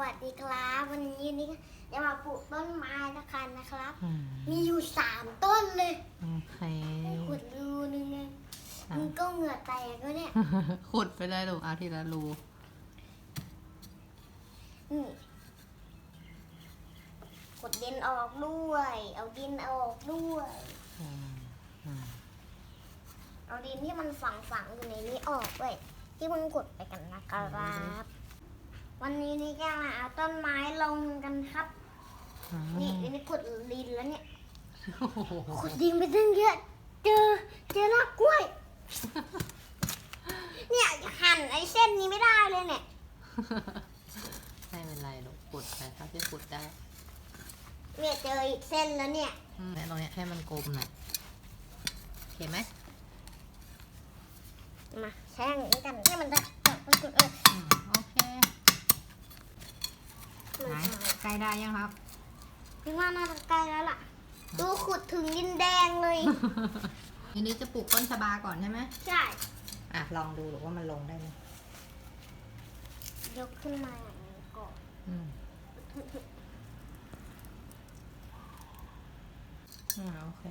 วัสดีครับ วันนี้นี่จะมาปลูกต้นไม้นะคะนะครับอืมมีอยู่สามต้นเลยโอเคให้ขุดรูนึงไงอะมันก็เหงื่อแตกแล้วเนี่ยขุดไปเลยลูกเอาทีละรูนี่ขุดดินออกด้วย เอาดินออกด้วยอืมอืมเอาดินที่มันฝังฝังๆอยู่ในนี้ออกด้วยที่มันขุดไปกันนะครับ วันนี้นี่ก็มาเอาต้นไม้ลงกันครับอืมนี่อันนี่ขุดดินแล้วเนี่ยโอ้โหขุดดินไปตั้งเยอะ เจอเจอรากกล้วย เนี่ยหั่นไอ้เส้นนี้ไม่ได้เลยเนี่ย ไม่เป็นไรลูกขุดไปเท่าที่ขุดได้เนี่ยเจออีกเส้นแล้วเนี่ยอืมตรงเนี้ยให้มันกลมหน่อยโอเคไหมมาแช่งนี้กันให้มันได้เอออืมโอเค ไหนใกล้ได้ยังครับ พี่ว่าน่าจะใกล้แล้วล่ะ ดูขุดถึงดินแดงเลยทีนี้จะปลูกต้นชะบาก่อนใช่ไหมใช่ อะลองดูหรือว่ามันลงได้ไหมยกขึ้นมาอย่างนี้ก่อนอืมอ่าโอเค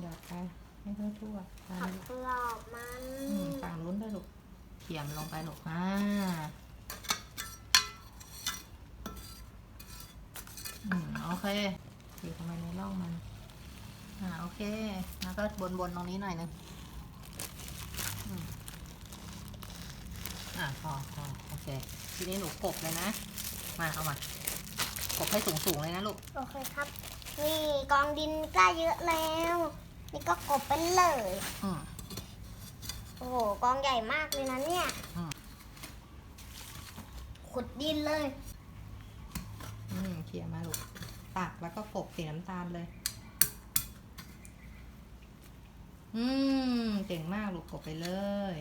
หยอดไปให้ทั่วทั่วๆอ่าขับกรอบมัน อืมฝั่งนู้นด้วยลูกเขียมลงไปลูกอ่าอืม โอเคตีเข้าไปในร่องมัน อ่า โอเค แล้วก็บนบนๆตรงนี้หน่อยหนึงอืมอ่าพอพอโอเค ทีนี้หนูกบเลยนะ มา เอามากบให้สูงสูงๆเลยนะลูก โอเคครับ นี่กองดินใกล้เยอะแล้ว นี่ก็กบไปเลย อืมโอ้โห กองใหญ่มากเลยนะเนี่ย อืมขุดดินเลย อืมเขี่ยมาลูก ตักแล้วก็กบสีน้ำตาลเลย อืมเก่งมากลูกกบไปเลย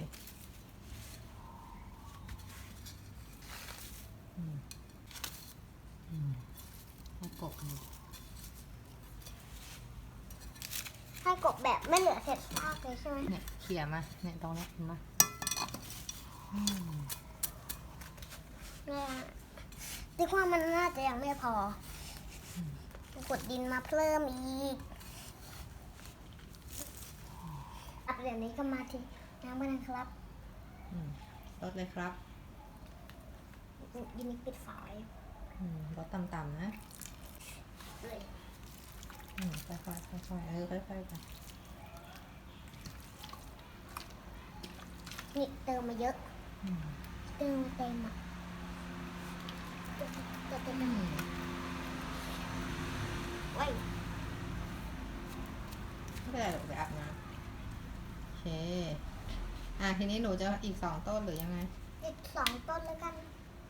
อืมอืมให้กบลูกให้กบแบบไม่เหลือเศษซากเลยใช่ไหมเนี่ยเขี่ยมา เนี่ยตรงเนี้ยเห็นไหมอืมเนี่ยดิว่ามันน่าจะยังไม่พอ อขุดดินมาเพิ่มอีกอัปเดตนี้ก็มาที่น้ำมันครับอืมลดเลยครับยินดีปิดฝายอืมลดต่ำๆนะเลยอืมค่อยๆค่อยๆเออค่อยๆไปนี่เติมมาเยอะ อืมเติมมาเต็มอะเติมเติมเต็ม ไม่เป็นไรหรอกไปอาบน้ำโอเค อะทีนี้หนูจะอีกสองต้นหรือยังไง อีกสองต้นแล้วกัน